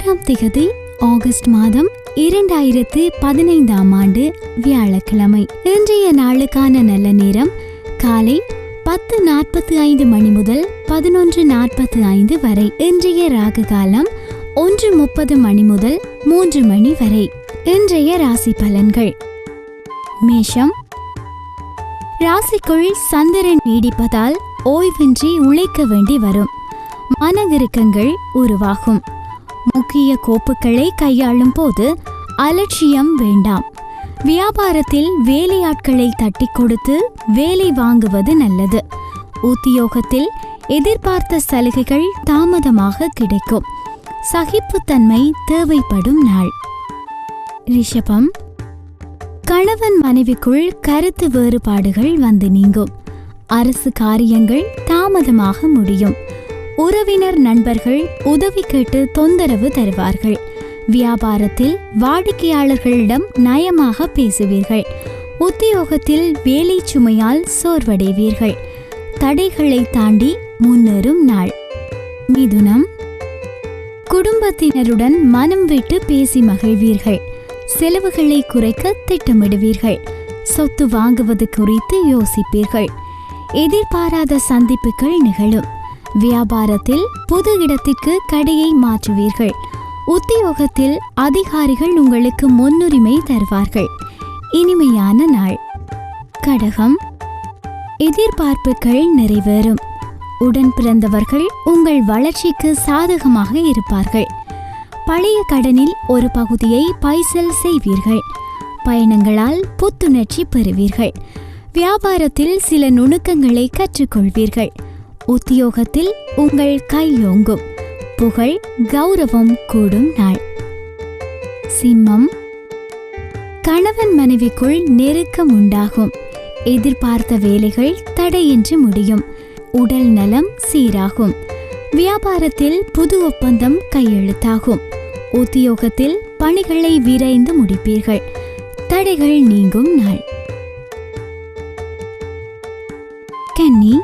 ஆறாம் திகதி ஆகஸ்ட் மாதம் இரண்டாயிரத்து பதினைந்தாம் ஆண்டு வியாழக்கிழமை. இன்றைய நாளுக்கான நல்ல நேரம் காலை பத்து நாற்பத்தி ஐந்து மணி முதல் பதினொன்று நாற்பத்தி ஐந்து வரை. இன்றைய ராக காலம் ஒன்று முப்பது மணி முதல் மூன்று மணி வரை. இன்றைய ராசி பலன்கள். மேஷம். ராசிக்குள் சந்திரன் நீடிப்பதால் ஓய்வின்றி உழைக்க வேண்டி வரும். மனவிருக்கங்கள் உருவாகும். முக்கிய கோப்புகளை கையாளும் போது அலட்சியம் வேண்டாம். வியாபாரத்தில் வேலையாட்களை தட்டி கொடுத்து வேலை வாங்குவது நல்லது. உத்தியோகத்தில் எதிர்பார்த்த சலுகைகள் தாமதமாக கிடைக்கும். சகிப்புத்தன்மை தேவைப்படும் நாள். ரிஷபம் கணவன் மனைவிக்குள் கருத்து வேறுபாடுகள் வந்து நீங்கும். அரசு காரியங்கள் தாமதமாக முடியும். உறவினர் நண்பர்கள் உதவி கேட்டு தொந்தரவு தருவார்கள். வியாபாரத்தில் வாடிக்கையாளர்களிடம் நயமாக பேசுவீர்கள். உத்தியோகத்தில் வேலை சுமையால் சோர்வடைவீர்கள். தடைகளை தாண்டி முன்னேறும் நாள். மிதுனம். குடும்பத்தினருடன் மனம் விட்டு பேசி மகிழ்வீர்கள். செலவுகளை குறைக்க திட்டமிடுவீர்கள். சொத்து வாங்குவது குறித்து யோசிப்பீர்கள். எதிர்பாராத சந்திப்புகள் நிகழும். வியாபாரத்தில் புது இடத்திற்கு கடையை மாற்றுவீர்கள். உத்தியோகத்தில் அதிகாரிகள் உங்களுக்கு முன்னுரிமை தருவார்கள். இனிமையான நாள். கடகம். எதிர்பார்ப்புகள் நிறைவேறும். உடன் பிறந்தவர்கள் உங்கள் வளர்ச்சிக்கு சாதகமாக இருப்பார்கள். பழைய கடனில் ஒரு பகுதியை பைசல் செய்வீர்கள். பயணங்களால் புத்துணர்ச்சி பெறுவீர்கள். வியாபாரத்தில் சில நுணுக்கங்களை கற்றுக்கொள்வீர்கள். உத்தியோகத்தில் உங்கள் கையோங்கும் புகழ் கௌரவம் கூடும் நாள். சிம்மம். கணவன் மனைவிக்குள் நெருக்கம் உண்டாகும். எதிர்பார்த்த வேலைகள் தடையின்றி முடியும். உடல் நலம் சீராகும். வியாபாரத்தில் புது ஒப்பந்தம் கையெழுத்தாகும். உத்தியோகத்தில் பணிகளை விரைந்து முடிப்பீர்கள். தடைகள் நீங்கும் நாள். கன்னி.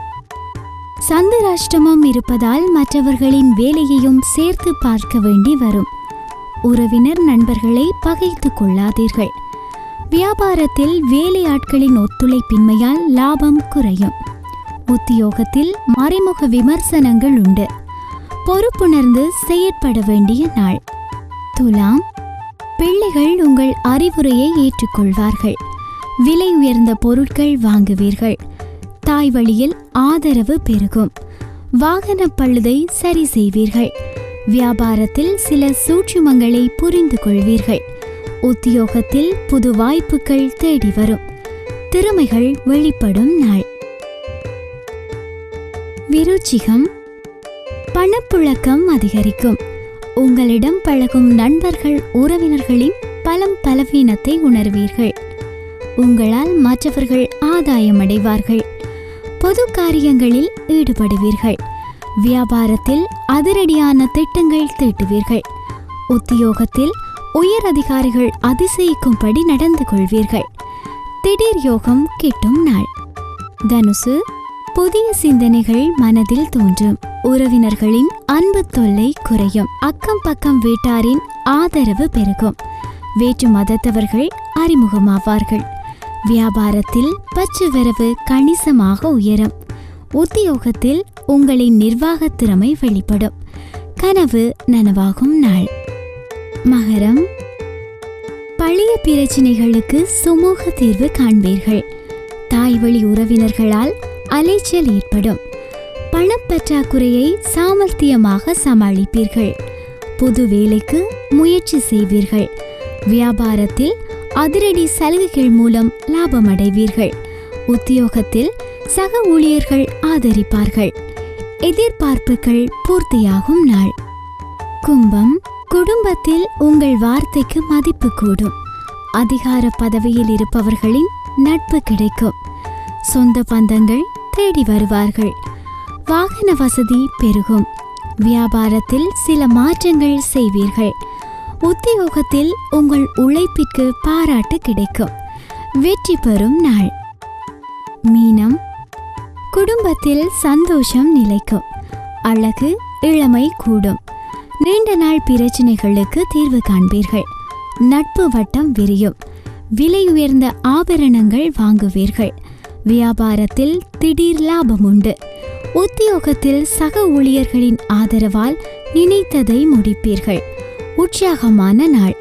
சந்திராஷ்டமம் இருப்பதால் மற்றவர்களின் வேலையையும் சேர்த்து பார்க்க வேண்டி வரும். உறவினர் நண்பர்களை பகைத்து கொள்ளாதீர்கள். வியாபாரத்தில் வேலையாட்களின் ஒத்துழைப்பின்மையால் லாபம் குறையும். உத்தியோகத்தில் மறைமுக விமர்சனங்கள் உண்டு. பொறுப்புணர்ந்து செயற்பட வேண்டிய நாள். துலாம். பிள்ளைகள் உங்கள் அறிவுரையை ஏற்றுக்கொள்வார்கள். விலை உயர்ந்த பொருட்கள் வாங்குவீர்கள். தாய் வழியில் ஆதரவு பெருகும். வாகன பழுதை சரி செய்வீர்கள். வியாபாரத்தில் சில சூட்சுமங்களை புரிந்து கொள்வீர்கள். உத்தியோகத்தில் புது வாய்ப்புகள் தேடி வரும். திறமைகள் வெளிப்படும் நாள். விருச்சிகம். பணப்புழக்கம் அதிகரிக்கும். உங்களிடம் பழகும் நண்பர்கள் உறவினர்களின் பலம் பலவீனத்தை உணர்வீர்கள். உங்களால் மற்றவர்கள் ஆதாயம் அடைவார்கள் பொது காரியங்களில் ஈடுபடுவீர்கள். வியாபாரத்தில் அதிரடியான திட்டங்கள் தீட்டுவீர்கள். உத்தியோகத்தில் உயர் அதிகாரிகள் அதிசயிக்கும்படி நடந்து கொள்வீர்கள். திடீர் யோகம் கிட்டும் நாள். தனுசு புதிய சிந்தனைகள் மனதில் தோன்றும். உறவினர்களின் அன்பு தொல்லை குறையும். அக்கம் பக்கம் வீட்டாரின் ஆதரவு பெருகும். வேற்று மதத்தவர்கள் அறிமுகமாவார்கள். வியாபாரத்தில் பற்று வரவு கணிசமாக உயரும். உத்தியோகத்தில் உங்களின் நிர்வாக திறமை வெளிப்படும். கனவு நனவாகும் நாள். மகரம். பழைய பிரச்சினைகளுக்கு சுமூக தீர்வு காண்பீர்கள். தாய் வழி உறவினர்களால் அலைச்சல் ஏற்படும். பணப்பற்றாக்குறையை சாமர்த்தியமாக சமாளிப்பீர்கள். புது வேலைக்கு முயற்சி செய்வீர்கள். வியாபாரத்தில் அதிரடி சலுகைகள் மூலம் லாபம் அடைவீர்கள் உத்தியோகத்தில் சக ஊழியர்கள் ஆதரிப்பார்கள். எதிர்பார்ப்புகள் பூர்த்தியாகும் நாள். கும்பம் குடும்பத்தில் உங்கள் வார்த்தைக்கு மதிப்பு கூடும். அதிகார பதவியில் இருப்பவர்களின் நட்பு கிடைக்கும். சொந்த பந்தங்கள் தேடி வருவார்கள். வாகன வசதி பெருகும். வியாபாரத்தில் சில மாற்றங்கள் செய்வீர்கள். உத்தியோகத்தில் உங்கள் உழைப்பிற்கு பாராட்டு கிடைக்கும். வெற்றி பெறும் நாள். மீனம். குடும்பத்தில் சந்தோஷம் நிலைக்கும். அழகு இளமை கூடும். நீண்ட நாள் பிரச்சனைகளுக்கு தீர்வு காண்பீர்கள். நட்பு வட்டம் விரியும். விலை உயர்ந்த ஆபரணங்கள் வாங்குவீர்கள். வியாபாரத்தில் திடீர் லாபம் உண்டு. உத்தியோகத்தில் சக ஊழியர்களின் ஆதரவால் நினைத்ததை முடிப்பீர்கள். உற்சாகமான நாள்.